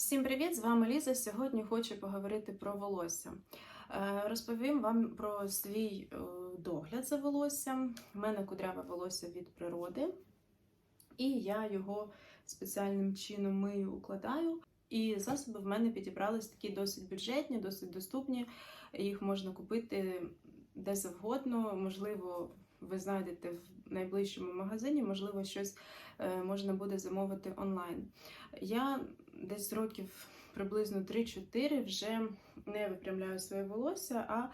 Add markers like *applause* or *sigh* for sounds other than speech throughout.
Всім привіт! З вами Ліза. Сьогодні хочу поговорити про волосся. Е, Розповім вам про свій е, догляд за волоссям. У мене кудряве волосся від природи, і я його спеціальним чином мию, укладаю. І засоби в мене підібрались такі досить бюджетні, досить доступні. Їх можна купити де завгодно. Можливо, ви знайдете в найближчому магазині, можливо, щось е, можна буде замовити онлайн. Я десь років приблизно 3-4 вже не випрямляю своє волосся, а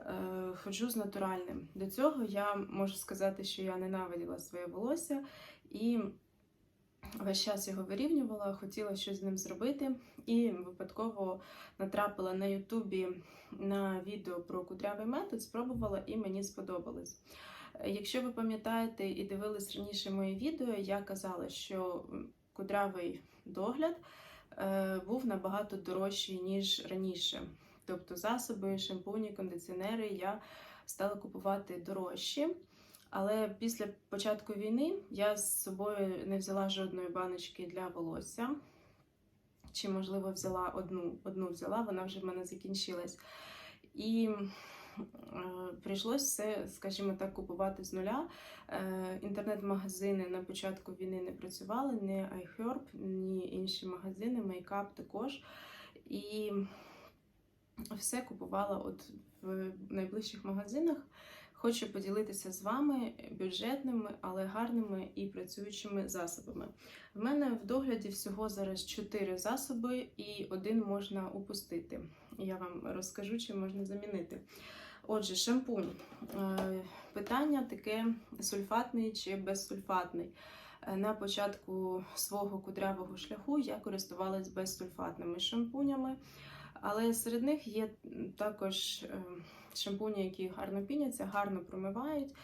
е, ходжу з натуральним. До цього я можу сказати, що я ненавиділа своє волосся і весь час його вирівнювала, хотіла щось з ним зробити, і випадково натрапила на Ютубі на відео про кудрявий метод, спробувала і мені сподобалось. Якщо ви пам'ятаєте і дивились раніше мої відео, я казала, що кудрявий догляд е, був набагато дорожчий, ніж раніше. Тобто засоби, шампуні, кондиціонери я стала купувати дорожчі. Але після початку війни я з собою не взяла жодної баночки для волосся. Чи, можливо, взяла одну, одну взяла, вона вже в мене закінчилась. І прийшлось все, скажімо так, купувати з нуля. Е, інтернет-магазини на початку війни не працювали, не iHerb, ні інші магазини, мейкап також. І все купувала от в найближчих магазинах. Хочу поділитися з вами бюджетними, але гарними і працюючими засобами. В мене в догляді всього зараз 4 засоби, і один можна упустити. Я вам розкажу, чи можна замінити. Отже, шампунь. Е, Питання таке: сульфатний чи безсульфатний. Е, На початку свого кудрявого шляху я користувалась безсульфатними шампунями, але серед них є також е, шампуні, які гарно піняться, гарно промивають.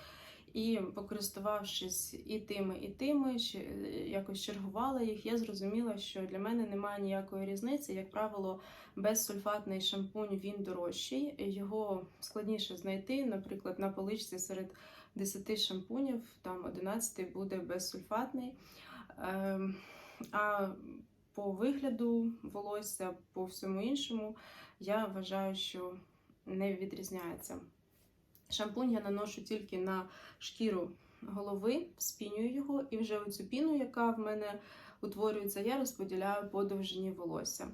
І покористувавшись і тими, і тими, ще якось чергувала їх, я зрозуміла, що для мене немає ніякої різниці. Як правило, безсульфатний шампунь він дорожчий, його складніше знайти. Наприклад, на поличці серед 10 шампунів, там 11 буде безсульфатний. Ем, А по вигляду волосся, по всьому іншому, я вважаю, що не відрізняється. Шампунь я наношу тільки на шкіру голови, спінюю його, і вже оцю піну, яка в мене утворюється, я розподіляю по довжині волосся.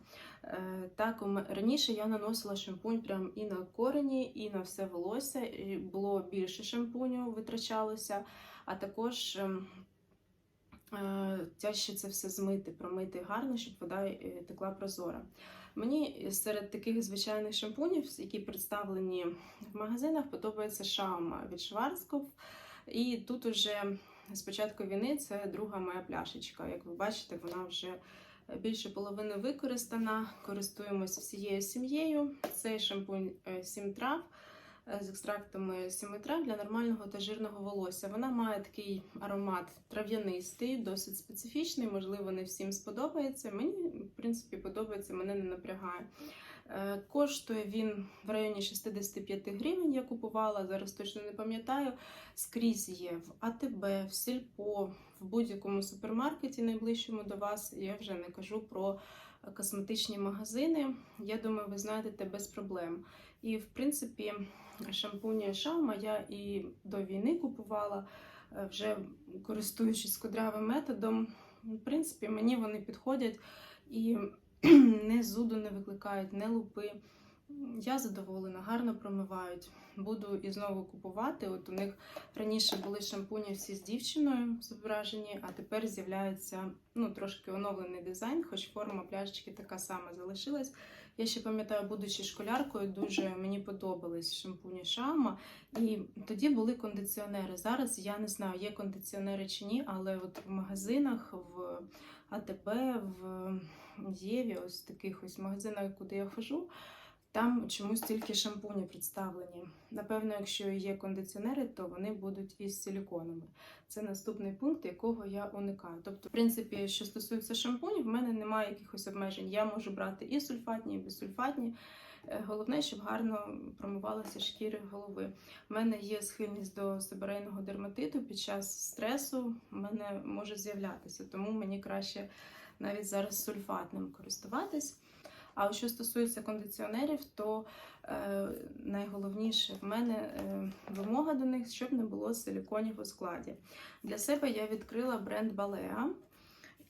Е, Так, раніше я наносила шампунь прям і на корені, і на все волосся. Було більше шампуню витрачалося, а також ем, е, тяжче це все змити, промити гарно, щоб вода е, текла прозора. Мені серед таких звичайних шампунів, які представлені в магазинах, подобається шаума від Schwarzkopf. І тут уже з початку війни це друга моя пляшечка. Як ви бачите, вона вже більше половини використана. Користуємося всією сім'єю. Цей шампунь 7 трав е, з екстрактами 7 для нормального та жирного волосся. Вона має такий аромат трав'янистий, досить специфічний, можливо, не всім сподобається. Мені, в принципі, подобається, мене не напрягає. Е, Коштує він в районі 65 гривень. Я купувала, зараз точно не пам'ятаю. Скрізь є в АТБ, в Сільпо, в будь-якому супермаркеті найближчому до вас. Я вже не кажу про косметичні магазини. Я думаю, ви знайдете без проблем. І, в принципі, шампуні Шаума я і до війни купувала, е, вже користуючись кудрявим методом. В принципі, мені вони підходять і *clears throat* не зуду не викликають, не лупи. Я задоволена, гарно промивають. Буду і знову купувати. От у них раніше були шампуні всі з дівчиною зображені, а тепер з'являється ну, трошки оновлений дизайн, хоч форма пляшечки така сама залишилась. Я ще пам'ятаю, будучи школяркою, дуже мені подобались шампуні шама. І тоді були кондиціонери. Зараз я не знаю, є кондиціонери чи ні, але от в магазинах, в АТБ, в Єві, ось таких ось магазинах, куди я хожу, там чомусь тільки шампуні представлені. Напевно, якщо є кондиціонери, то вони будуть із силіконами. Це наступний пункт, якого я уникаю. Тобто, в принципі, що стосується шампунів, в мене немає якихось обмежень. Я можу брати і сульфатні, і безсульфатні. Е, Головне, щоб гарно промивалися шкіри голови. У мене є схильність до себорейного дерматиту. Під час стресу в мене може з'являтися, тому мені краще навіть зараз сульфатним користуватись. А що стосується кондиціонерів, то е, найголовніше в мене е, вимога до них, щоб не було силіконів у складі. Для себе я відкрила бренд Balea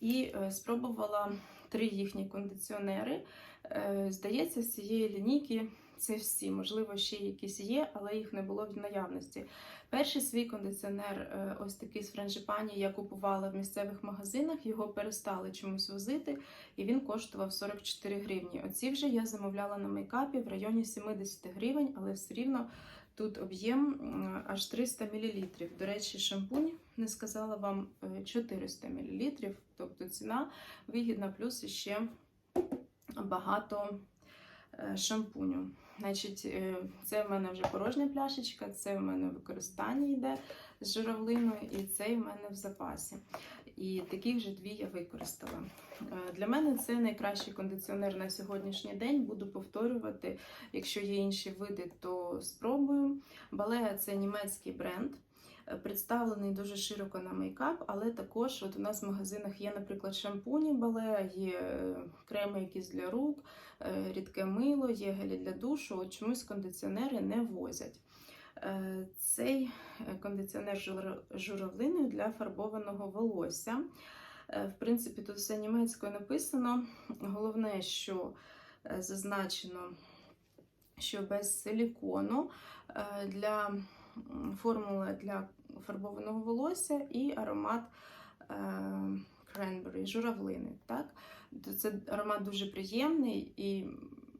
і е, спробувала три їхні кондиціонери. Е, здається, з цієї лінійки це всі. Можливо, ще якісь є, але їх не було в наявності. Перший свій кондиціонер, е, ось такий з франжипані, я купувала в місцевих магазинах, його перестали чомусь возити, і він коштував 44 гривні. Оці вже я замовляла на мейкапі в районі 70 гривень, але все рівно тут об'єм аж 300 мл. До речі, шампунь не сказала вам е, 400 мл, тобто ціна вигідна, плюс ще багато е, шампуню. Значить, е, це в мене вже порожня пляшечка, це в мене використання йде з журавлиною, і цей в мене в запасі. І таких вже дві я використала. Е, Для мене це найкращий кондиціонер на сьогоднішній день. Буду повторювати. Якщо є інші види, то спробую. Балея це німецький бренд. Представлений дуже широко на мейкап, але також от у нас в магазинах є, наприклад, шампуні балея, є е, креми якісь для рук, е, рідке мило, є гелі для душу. От чомусь кондиціонери не возять. Е, Цей кондиціонер журавлиною для фарбованого волосся. В принципі, тут все німецькою написано. Головне, що зазначено, що без силікону для формула для фарбованого волосся і аромат кренбері, журавлини. Так? Це аромат дуже приємний і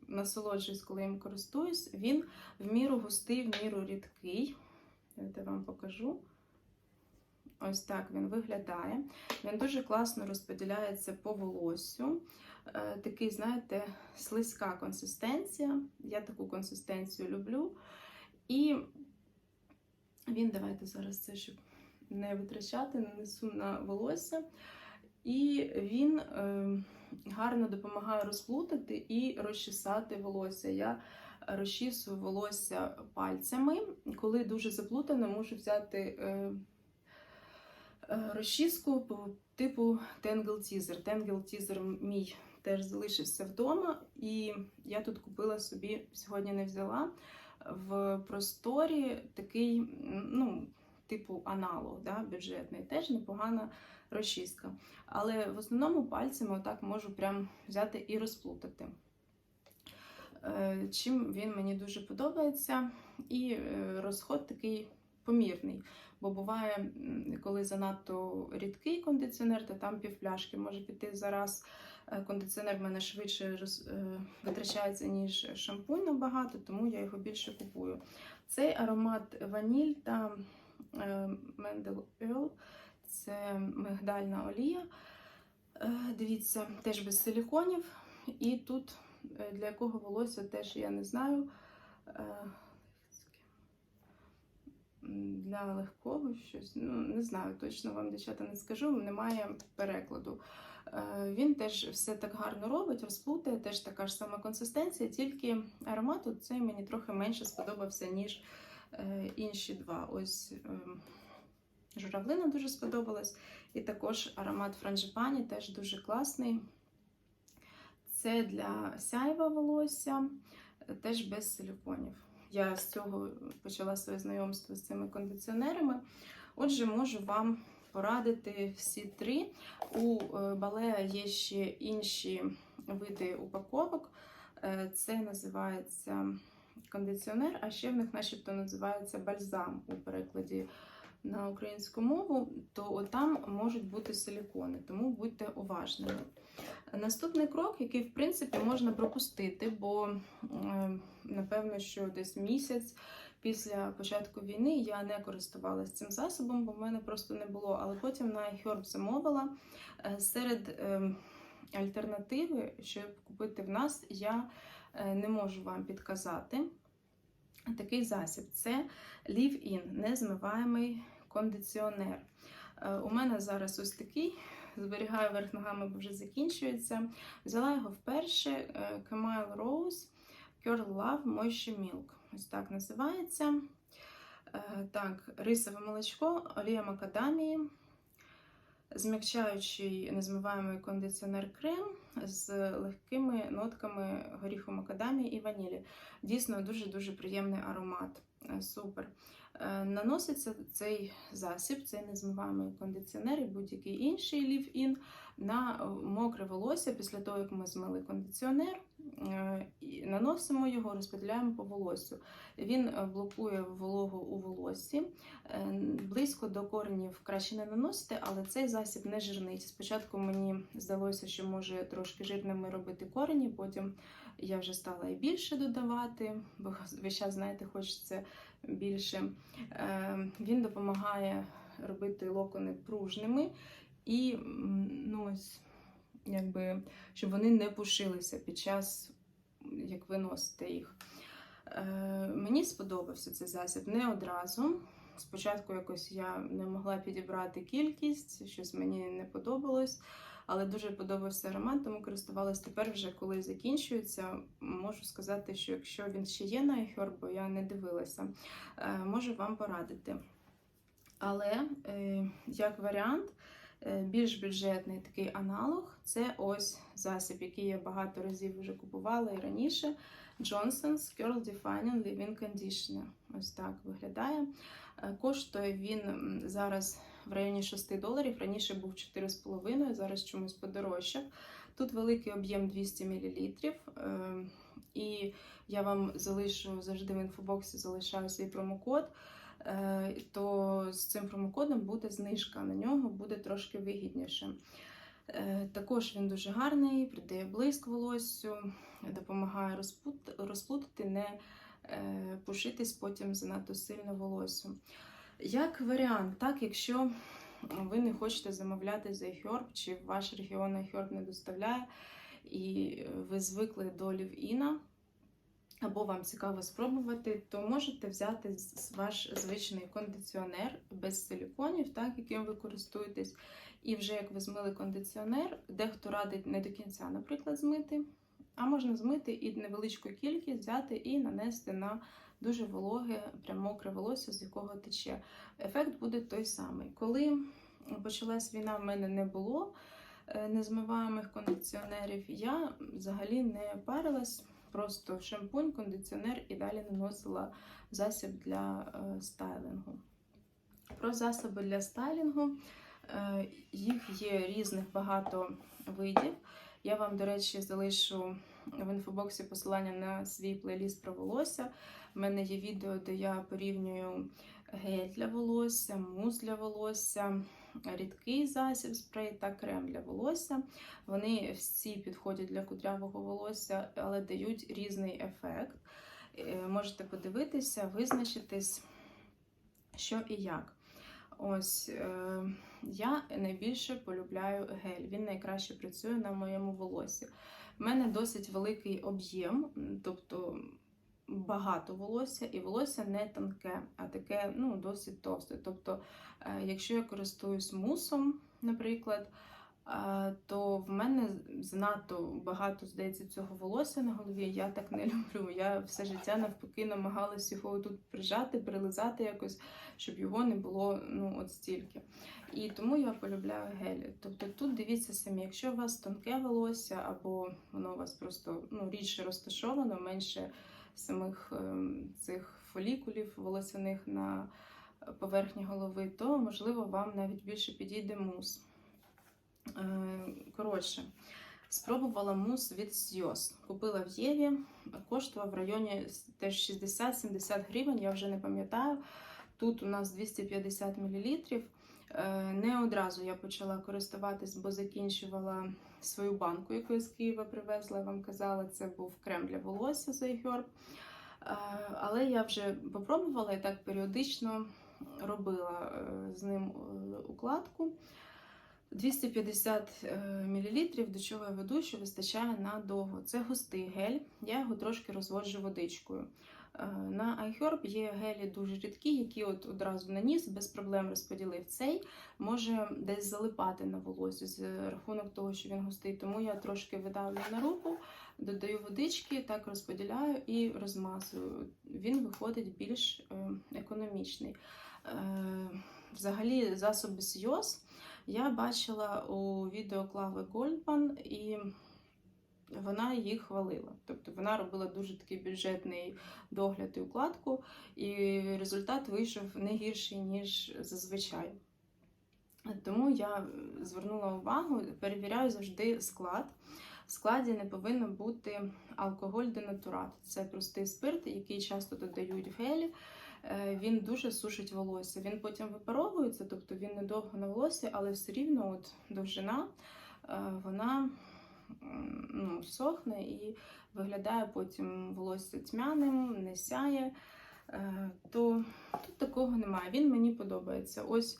насолоджуюсь, коли їм користуюсь. Він в міру густий, в міру рідкий. Я вам покажу. Ось так він виглядає. Він дуже класно розподіляється по волоссю. Е, Такий, знаєте, слизька консистенція. Я таку консистенцію люблю. І він, давайте зараз це, щоб не витрачати, нанесу на волосся. І він е, гарно допомагає розплутати і розчесати волосся. Я розчісую волосся пальцями. Коли дуже заплутано, можу взяти е, е, розчіску по типу Tangle Teaser. Tangle Teaser мій теж залишився вдома, і я тут купила собі, сьогодні не взяла. В просторі такий, ну, типу аналог, да, бюджетний, теж непогана розчистка. Але в основному пальцями отак можу прям взяти і розплутати. Е, Чим він мені дуже подобається, і е, розход такий помірний. Бо буває, коли занадто рідкий кондиціонер, то там півпляшки може піти зараз. Е, Кондиціонер в мене швидше роз, е, витрачається, ніж шампунь набагато, тому я його більше купую. Цей аромат ваніль та е, Мендел Earl це мигдальна олія. Дивіться, теж без силіконів. І тут для якого волосся теж я не знаю. Для легкого щось, ну не знаю, точно вам, дівчата, не скажу, немає перекладу. Е, Він теж все так гарно робить, розплутає, теж така ж сама консистенція, тільки аромат цей мені трохи менше сподобався, ніж е, інші два. Ось ем, журавлина дуже сподобалась. І також аромат франжипані теж дуже класний. Це для сяйва волосся, е, теж без силіконів. Я з цього почала своє знайомство з цими кондиціонерами. Отже, можу вам порадити всі три. У Балея Балеа є ще інші види упаковок. Е, Це називається кондиціонер, а ще в них начебто називається бальзам у перекладі на українську мову, то там можуть бути силікони, тому будьте уважними. Наступний крок, який в принципі можна пропустити, бо е, напевно, що десь місяць після початку війни я не користувалася цим засобом, бо в мене просто не було. Але потім на Herb замовила. Е, Серед е, альтернативи, щоб купити в нас, я не можу вам підказати. Такий засіб це Leave-In, незмиваємий кондиціонер. Е, У мене зараз ось такий. Зберігаю верх ногами, бо вже закінчується. Взяла його вперше. Camille Rose Curl Love Moisture Milk. Ось так називається. Е, Так, рисове молочко, олія макадамії, змягчаючий незмиваємий кондиціонер крем з легкими нотками горіху макадамії і ванілі. Дійсно, дуже-дуже приємний аромат. Е, Супер. Е, Наноситься цей засіб, цей незмиваємий кондиціонер і будь-який інший лів-ін на е, мокре волосся після того, як ми змили кондиціонер. е, Наносимо його, розподіляємо по волосю. Він блокує вологу у волоссі. Близько до коренів краще не наносити, але цей засіб не жирний. Спочатку мені здалося, що може трошки жирними робити корені, потім я вже стала і більше додавати, бо весь час, знаєте, хочеться більше. Е, Він допомагає робити локони пружними і ну, ось, якби, щоб вони не пушилися під час, як ви носите їх. Е, Мені сподобався цей засіб не одразу. Спочатку якось я не могла підібрати кількість, щось мені не подобалось, але дуже подобався аромат, тому користувалась тепер, вже коли закінчується. Можу сказати, що якщо він ще є на iHerb, бо я не дивилася, е, можу вам порадити. Але е, як варіант, е, більш бюджетний такий аналог це ось засіб, який я багато разів вже купувала і раніше. Johnson's Curl Defining Leave-In Conditioner. Ось так виглядає. Коштує він зараз в районі 6 доларів. Раніше був 4,5, зараз чомусь подорожчав. Тут великий об'єм 200 мл. е, І я вам залишу завжди в інфобоксі залишаю свій промокод. е, То з цим промокодом буде знижка на нього, буде трошки вигідніше. Е, Також він дуже гарний, придає блиск волоссю, допомагає розплутати, не е, пушитись потім занадто сильно волоссю. Як варіант, так, якщо ви не хочете замовляти за iHerb, чи ваш регіон iHerb не доставляє, і ви звикли до лів-іна, або вам цікаво спробувати, то можете взяти ваш звичний кондиціонер без силіконів, так, яким ви користуєтесь. І вже як ви змили кондиціонер, дехто радить не до кінця, наприклад, змити, а можна змити і невеличку кількість взяти і нанести на дуже вологе, прям мокре волосся, з якого тече. Ефект буде той самий. Коли почалась війна, в мене не було е, незмиваємих кондиціонерів, я взагалі не парилась, просто шампунь, кондиціонер і далі наносила засіб для е, стайлингу. Про засоби для стайлінгу. Е, Їх є різних багато видів. Я вам, до речі, залишу в інфобоксі посилання на свій плейліст про волосся. У мене є відео, де я порівнюю гель для волосся, мус для волосся, рідкий засіб, спрей та крем для волосся. Вони всі підходять для кудрявого волосся, але дають різний ефект. Е, Можете подивитися, визначитись, що і як. Ось е, я найбільше полюбляю гель. Він найкраще працює на моєму волосі. У мене досить великий об'єм, тобто багато волосся, і волосся не тонке, а таке ну, досить товсте. Тобто, е, якщо я користуюсь мусом, наприклад, то в мене занадто багато здається цього волосся на голові. Я так не *laughs* люблю. Я все життя навпаки намагалась його тут прижати, прилизати якось, щоб його не було ну, от стільки. І тому я полюбляю гелі. Тобто тут дивіться самі, якщо у вас тонке волосся, або воно у вас просто ну, рідше розташовано, менше самих ем, цих фолікулів волосяних на поверхні голови, то можливо вам навіть більше підійде мус. Е, Коротше, спробувала мус від Сйоз. Купила в Єві, коштував в районі теж 60-70 гривень, я вже не пам'ятаю. Тут у нас 250 мл. Не одразу я почала користуватись, бо закінчувала свою банку, яку я з Києва привезла. Я вам казала, це був крем для волосся з iHerb. Е, Але я вже попробувала і так періодично робила е, з ним е, укладку. 250 мл, до чого що вистачає надовго. Це густий гель, я його трошки розводжу водичкою. Е, На iHerb є гелі дуже рідкі, які от одразу наніс, без проблем розподілив цей, може десь залипати на волосі з рахунок того, що він густий. Тому я трошки видавлю на руку, додаю водички, так розподіляю і розмазую. Він виходить більш е, економічний. Е, Взагалі, засоби Сйоз Я бачила у відео Клави Гольдман і вона їх хвалила. Тобто вона робила дуже такий бюджетний догляд і укладку, і результат вийшов не гірший, ніж зазвичай. Тому я звернула увагу, перевіряю завжди склад. В складі не повинно бути алкоголь денатурат. Це простий спирт, який часто додають в гелі. Е, Він дуже сушить волосся. Він потім випаровується, тобто він недовго на волосі, але все рівно от довжина е, вона ну, сохне і виглядає потім волосся тьмяним, не сяє. Е, То тут такого немає. Він мені подобається. Ось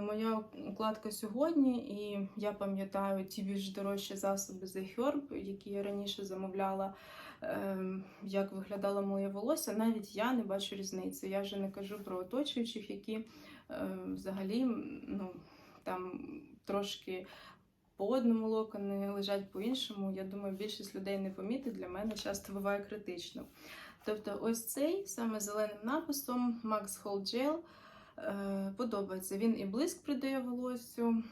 моя укладка сьогодні, і я пам'ятаю ті більш дорожчі засоби The Herb, які я раніше замовляла. Ем, Як виглядало моє волосся, навіть я не бачу різниці. Я вже не кажу про оточуючих, які е, взагалі ну, там трошки по одному локони лежать по іншому. Я думаю, більшість людей не помітить. Для мене часто буває критично. Тобто, ось цей саме зеленим написом Max Hold Gel е, подобається. Він і блиск придає волоссю,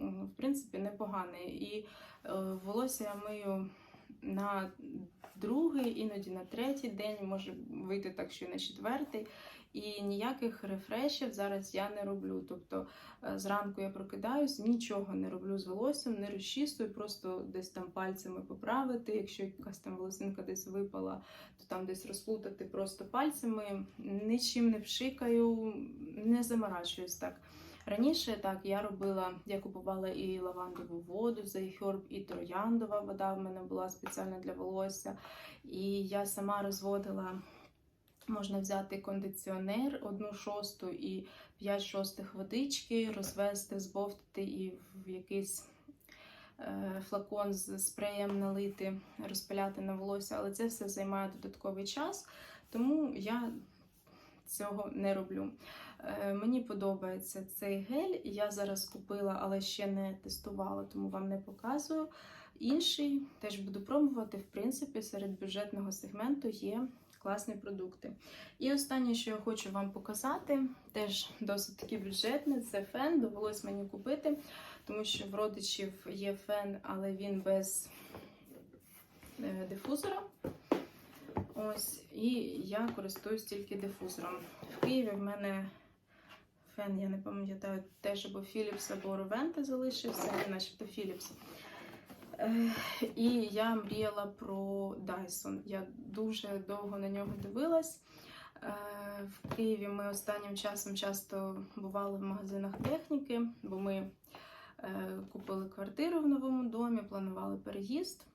в принципі, непоганий. І е, волосся я мию на другий, іноді на третій день, може вийти так, що й на четвертий. І ніяких рефрешів зараз я не роблю. Тобто е, зранку я прокидаюсь, нічого не роблю з волоссям, не розчісую, просто десь там пальцями поправити. Якщо якась там волосинка десь випала, то там десь розплутати просто пальцями, нічим не пшикаю, не заморачуюсь так. Раніше так я робила, я купувала і лавандову воду за Herb, і трояндова вода в мене була спеціально для волосся. І я сама розводила, можна взяти кондиціонер, одну шосту і 5 шостих водички, розвести, збовтати і в якийсь е, флакон з спреєм налити, розпиляти на волосся, але це все займає додатковий час, тому я цього не роблю. Е, Мені подобається цей гель. Я зараз купила, але ще не тестувала, тому вам не показую. Інший теж буду пробувати. В принципі, серед бюджетного сегменту є класні продукти. І останнє, що я хочу вам показати, теж досить таки бюджетне, це фен. Довелось мені купити, тому що в родичів є фен, але він без е, дифузора. Ось, і я користуюсь тільки дифузором. В Києві в мене фен, я не пам'ятаю, теж або Philips, або Roventa залишився, начебто Philips. Е, І я мріяла про Dyson. Я дуже довго на нього дивилась. Е, В Києві ми останнім часом часто бували в магазинах техніки, бо ми е, купили квартиру в новому домі, планували переїзд.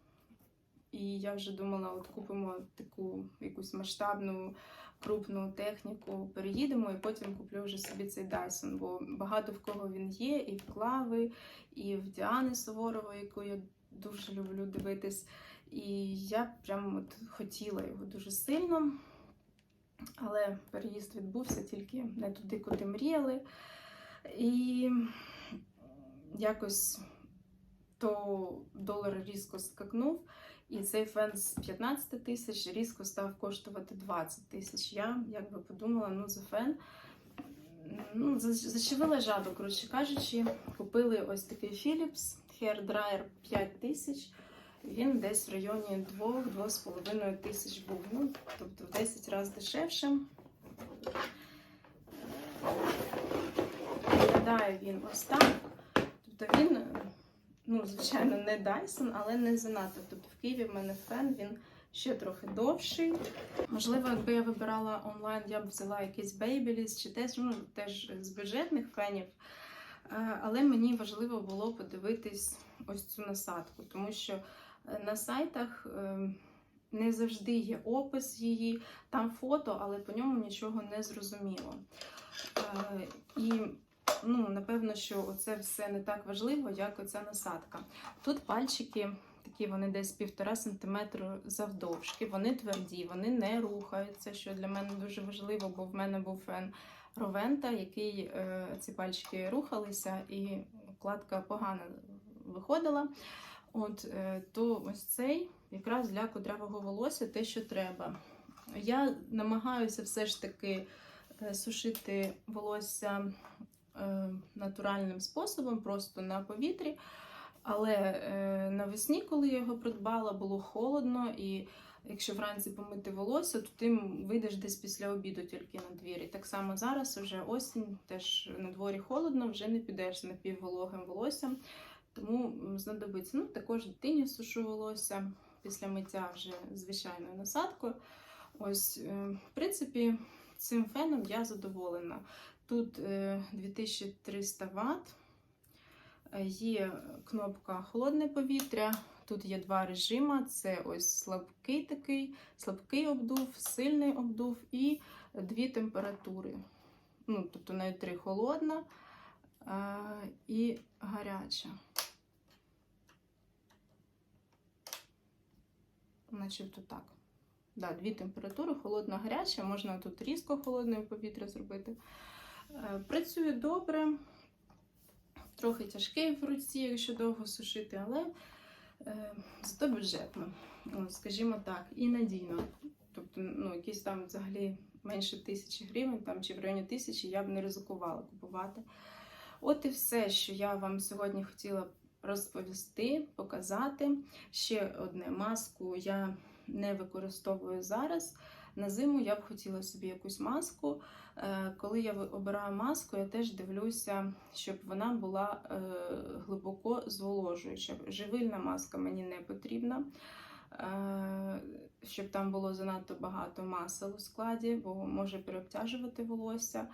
І я вже думала, от купимо таку якусь масштабну крупну техніку, переїдемо і потім куплю вже собі цей Dyson, бо багато в кого він є, і в Клави, і в Діани Суворової, яку я дуже люблю дивитись. І я прям от хотіла його дуже сильно. Але переїзд відбувся тільки не туди, куди мріяли. І якось то долар різко скакнув, і цей фен з 15 тисяч різко став коштувати 20 тисяч. Я якби подумала, ну за фен ну, за- зачепила жаду, коротше кажучи, купили ось такий Philips Hair Dryer 5 тисяч. Він десь в районі 2-2,5 тисяч був. Ну, тобто в 10 разів дешевше. Виглядає він ось так. Тобто він, ну, звичайно, не Dyson, але не занадто. Тобто в Києві в мене фен, він ще трохи довший. Можливо, якби я вибирала онлайн, я б взяла якийсь Babyliss чи теж, ну, теж з бюджетних фенів. Е, Але мені важливо було подивитись ось цю насадку, тому що е, на сайтах е, не завжди є опис її, там фото, але по ньому нічого не зрозуміло. Е, І ну, напевно, що це все не так важливо, як оця насадка. Тут пальчики. Такі вони десь півтора сантиметру завдовжки, вони тверді, вони не рухаються, що для мене дуже важливо, бо в мене був фен Ровента, який е, ці пальчики рухалися, і кладка погано виходила. От, е, то ось цей якраз для кудрявого волосся те, що треба. Я намагаюся все ж таки е, сушити волосся натуральним способом, просто на повітрі. Але е, навесні, коли я його придбала, було холодно, і якщо вранці помити волосся, то ти вийдеш десь після обіду тільки на двір. І так само зараз вже осінь, теж на дворі холодно, вже не підеш з напіввологим волоссям. Тому знадобиться. Ну, також дитині сушу волосся після миття вже звичайною насадкою. Ось, е, в принципі, цим феном я задоволена. Тут е, 2300 Вт. Е, Є кнопка холодне повітря. Тут є два режими: це ось слабкий такий, слабкий обдув, сильний обдув і дві температури. Ну, тобто навіть три холодна е, і гаряча. Начебто так. Да, дві температури, холодна, гаряча. Можна тут різко холодне повітря зробити. Е, Працює добре, трохи тяжкий в руці, якщо довго сушити, але е, зато бюджетно, ну, скажімо так, і надійно. Тобто, ну, якісь там взагалі менше тисячі гривень, там чи в районі тисячі я б не ризикувала купувати. От і все, що я вам сьогодні хотіла розповісти, показати. Ще одне маску я не використовую зараз. На зиму я б хотіла собі якусь маску. Е, Коли я обираю маску, я теж дивлюся, щоб вона була е, глибоко зволожуюча. Живильна маска мені не потрібна, е, щоб там було занадто багато масел у складі, бо може переобтяжувати волосся.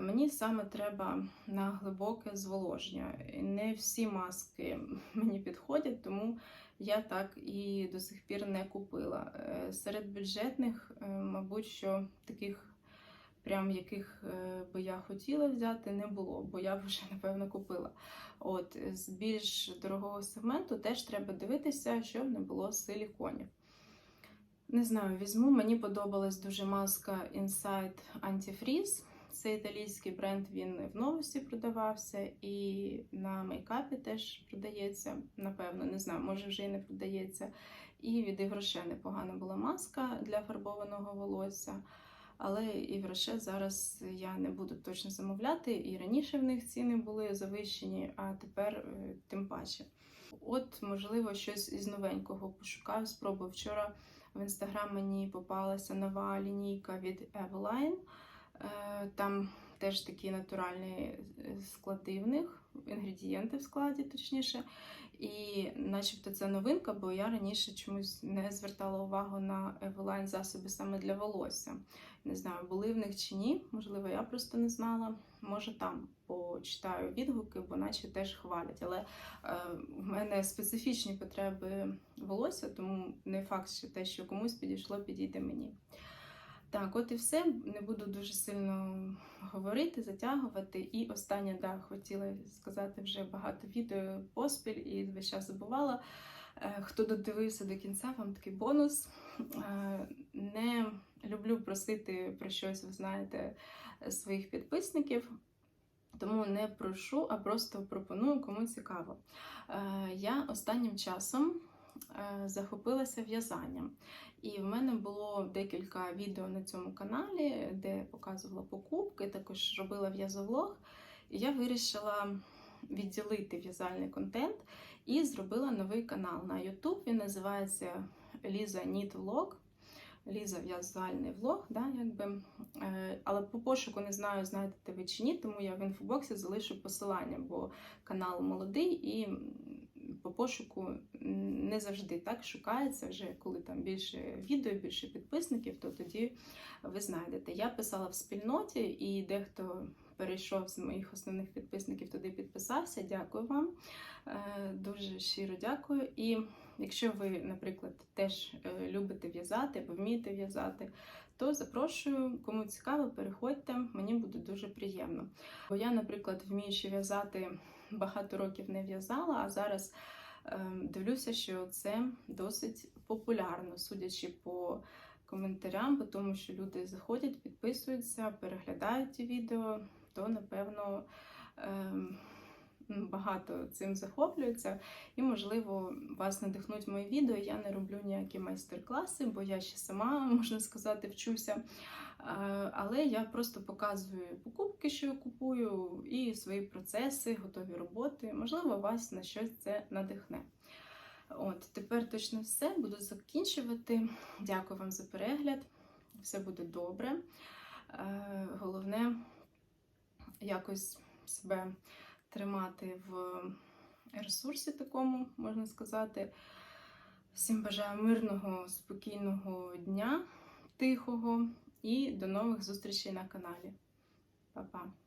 Мені саме треба на глибоке зволоження. Не всі маски *laughs* мені підходять, тому я так і до сих пір не купила. Е, Серед бюджетних, е, мабуть, що таких, прям яких е, би я хотіла взяти, не було, бо я вже напевно купила. От з більш дорогого сегменту теж треба дивитися, щоб не було силіконів. Не знаю, візьму. Мені подобалась дуже маска Inside Antifreeze. Це італійський бренд, він в новості продавався, і на мейкапі теж продається. Напевно, не знаю, може вже і не продається. І від Ігроше непогана була маска для фарбованого волосся. Але Ігроше зараз я не буду точно замовляти. І раніше в них ціни були завищені, а тепер е, тим паче. От, можливо, щось із новенького пошукаю, спробую. Вчора в інстаграм мені попалася нова лінійка від Eveline. Е, Там теж такі натуральні е, склади в них, інгредієнти в складі, точніше. І начебто це новинка, бо я раніше чомусь не звертала увагу на Eveline засоби саме для волосся. Не знаю, були в них чи ні, можливо, я просто не знала. Може там почитаю відгуки, бо наче теж хвалять. Але е, в мене специфічні потреби волосся, тому не факт, що те, що комусь підійшло, підійде мені. Так, от і все. Не буду дуже сильно говорити, затягувати. І останнє, да, хотіла сказати вже багато відео поспіль і весь час забувала. Е, Хто додивився до кінця, вам такий бонус. Е, Не люблю просити про щось, ви знаєте, своїх підписників. Тому не прошу, а просто пропоную, кому цікаво. Е, Я останнім часом захопилася в'язанням. І в мене було декілька відео на цьому каналі, де показувала покупки, також робила в'язовлог. І я вирішила відділити в'язальний контент і зробила новий канал на YouTube. Він називається Ліза Ніт Влог. Ліза в'язальний влог, да, якби. Е, але по пошуку не знаю, знаєте ви чи ні, тому я в інфобоксі залишу посилання, бо канал молодий і по пошуку не завжди так шукається. Вже коли там більше відео, більше підписників, то тоді ви знайдете. Я писала в спільноті, і дехто перейшов з моїх основних підписників туди підписався. Дякую вам. Е, Дуже щиро дякую. І якщо ви, наприклад, теж е, любите в'язати або вмієте в'язати, то запрошую, кому цікаво, переходьте, мені буде дуже приємно. Бо я, наприклад, вміючи в'язати, багато років не в'язала, а зараз е, дивлюся, що це досить популярно, судячи по коментарям, по тому, що люди заходять, підписуються, переглядають ті відео, то напевно. Багато цим захоплюються, і, можливо, вас надихнуть мої відео. Я не роблю ніякі майстер-класи, бо я ще сама, *laughs* можна сказати, вчуся. Але я просто показую покупки, що я купую, і свої процеси, готові роботи. Можливо, вас на щось це надихне. От, тепер точно все. Буду закінчувати. Дякую вам за перегляд. Все буде добре. Е, Головне якось себе тримати в ресурсі такому, можна сказати. Всім бажаю мирного, спокійного дня, тихого і до нових зустрічей на каналі. Па-па!